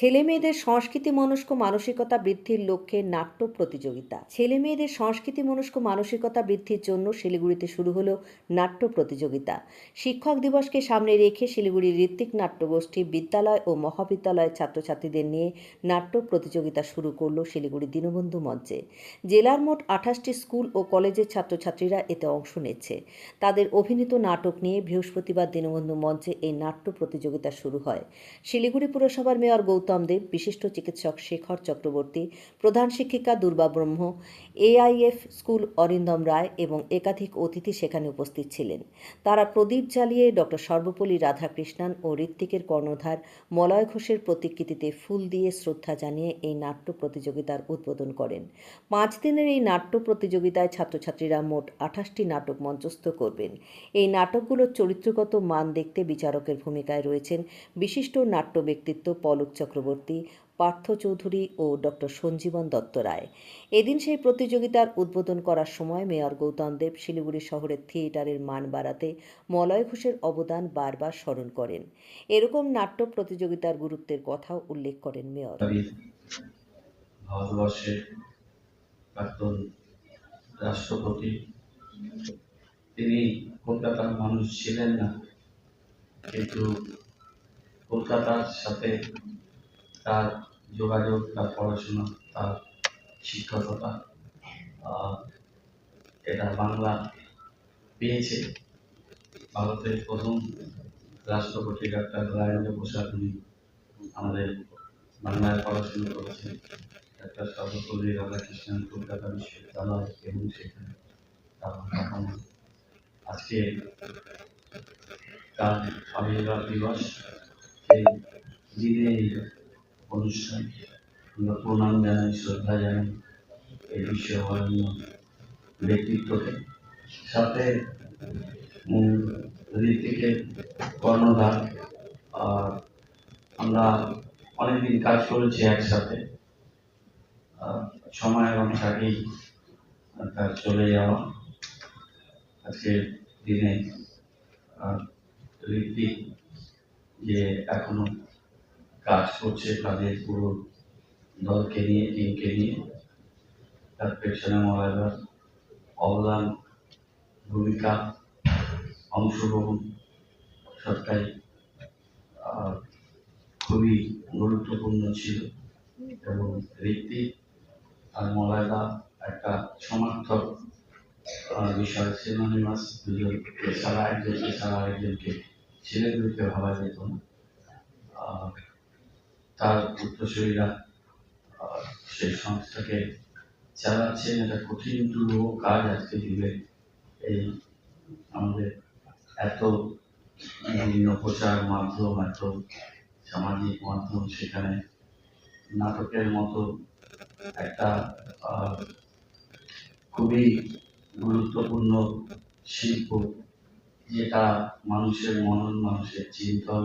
ছেলে মেয়েদের সংস্কৃতি মনস্ক মানসিকতা বৃদ্ধির লক্ষ্যে নাট্য প্রতিযোগিতা। ছেলে মেয়েদের সংস্কৃতি মনস্ক মানসিকতা বৃদ্ধির জন্য শিলিগুড়িতে শুরু হলো নাট্য প্রতিযোগিতা। শিক্ষক দিবসকে সামনে রেখে শিলিগুড়ির ঋত্বিক নাট্যগোষ্ঠী বিদ্যালয় ও মহাবিদ্যালয়ের ছাত্রছাত্রীদের নিয়ে নাট্য প্রতিযোগিতা শুরু করল শিলিগুড়ি দীনবন্ধু মঞ্চে। জেলার মোট আঠাশটি স্কুল ও কলেজের ছাত্রছাত্রীরা এতে অংশ নিচ্ছে। তাদের অভিনীত নাটক নিয়ে বৃহস্পতিবার দীনবন্ধু মঞ্চে এই নাট্য প্রতিযোগিতা শুরু হয়। শিলিগুড়ি পুরসভার মেয়র গৌতম দেব বিশিষ্ট চিকিৎসক শেখর চক্রবর্তী, প্রধান শিক্ষিকা দুর্বা ব্রহ্ম, এআইএফ স্কুল অরিন্দম রায় এবং একাধিক অতিথি সেখানে উপস্থিত ছিলেন। তারা প্রদীপ জ্বালিয়ে ডক্টর সর্বপল্লী রাধাকৃষ্ণান ও ঋত্বিকের কর্ণধার মলয় ঘোষের প্রতিকৃতিতে ফুল দিয়ে শ্রদ্ধা জানিয়ে এই নাট্য প্রতিযোগিতার উদ্বোধন করেন। পাঁচ দিনের এই নাট্য প্রতিযোগিতায় ছাত্রছাত্রীরা মোট আঠাশটি নাটক মঞ্চস্থ করবেন। এই নাটকগুলোর চরিত্রগত মান দেখতে বিচারকের ভূমিকায় রয়েছেন বিশিষ্ট নাট্য ব্যক্তিত্ব পলক চক্রবর্তী, পার্থ চৌধুরী ও ডক্টর সঞ্জীবন দত্ত রায়। এদিন সেই প্রতিযোগিতার উদ্বোধন করার সময় মেয়র গৌতম দেব শিলিগুড়ি শহরের থিয়েটারের মান বাড়াতে মলয় ঘোষের অবদান বারবার স্মরণ করেন। এরকম নাট্য প্রতিযোগিতার গুরুত্বের কথাও উল্লেখ করেন মেয়র। রাষ্ট্রপতি। তিনি কলকাতার মানুষ ছিলেন না, কিন্তু কলকাতার সাথে তার যোগাযোগ, তার পড়াশোনা, তার শিক্ষকতা এটা বাংলা পেয়েছে। ভারতের প্রথম রাষ্ট্রপতি ডাক্তার রাজেন্দ্র প্রসাদ উনি আমাদের বাংলায় পড়াশোনা করেছেন। একটা সর্বপল্লী রাধাকৃষ্ণন কলকাতা বিশ্ববিদ্যালয় এবং সেখানে আজকে তার আবির্ভাব দিবস, সেই দিনে অনুষ্ঠান। আমরা প্রণাম জানাই শ্রদ্ধা জানাই এই বিশ্ববরণ্য ব্যক্তিত্বকে সাথে উম, ঋত্বিকের কর্ণধার আর আমরা অনেকদিন কাজ করেছি একসাথে। সময়ের অনেক আগেই তার চলে যাওয়া আজকের দিনে। আহ, ঋত্বিক যে এখনও কাজ করছে তাদের পুরো দলকে নিয়ে টিমকে নিয়ে। তার পেছনে মলাইবার অবদান, ভূমিকা, অংশগ্রহণ সবটাই খুবই গুরুত্বপূর্ণ ছিল। এবং ঋত্বিক আর মলায়দা একটা সমার্থক বিষয় সিনোনিমাস দুজন ছাড়া একজনকে ছাড়া আরেকজনকে ছেলেগুলিকে ভাবা যেত না। তার উত্তরসূরীরা সেই সংস্থাকে চালাচ্ছেন। এটা কঠিন দুর্বহ কাজ আজকে যুগে এই আমাদের এত বিভিন্ন প্রচার মাধ্যম, এত সামাজিক মাধ্যম, সেখানে নাটকের মতো একটা খুবই গুরুত্বপূর্ণ শিল্প, যেটা মানুষের মনন, মানুষের চিন্তন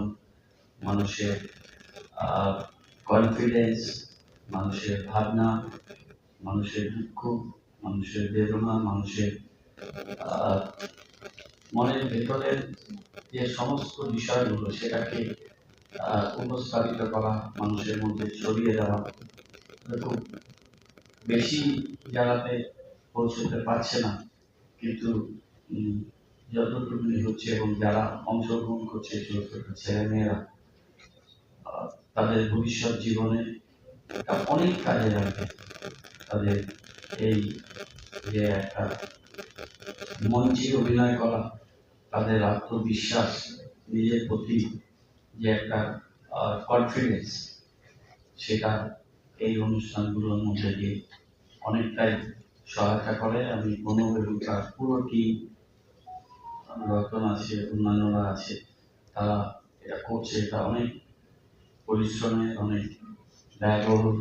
মানুষের কনফিডেন্স মানুষের ভাবনা, মানুষের দুঃখ, মানুষের বেদনা, মানুষের মনের ভেতরের যে সমস্ত বিষয়গুলো সেটাকে উপস্থাপিত করা, মানুষের মধ্যে ছড়িয়ে দেওয়া খুব বেশি জায়গাতে পৌঁছতে পারছে না। কিন্তু যতটুকুনি হচ্ছে এবং যারা অংশগ্রহণ করছে, ছোট ছোট ছেলেমেয়েরা তাদের ভবিষ্যৎ জীবনে অনেক কাজে লাগবে। তাদের এই যে একটা মঞ্চে অভিনয় করা, তাদের আত্মবিশ্বাস, নিজের প্রতি যে একটা কনফিডেন্স সেটা এই অনুষ্ঠানগুলোর মধ্যে দিয়ে অনেকটাই সহায়তা করে। আমি প্রণব এবং তার পুরো টিম রতন আছে, অন্যান্যরা আছে, তারা এটা করছে, এটা অনেক পরিশ্রমের অনেক ব্যয়বহুল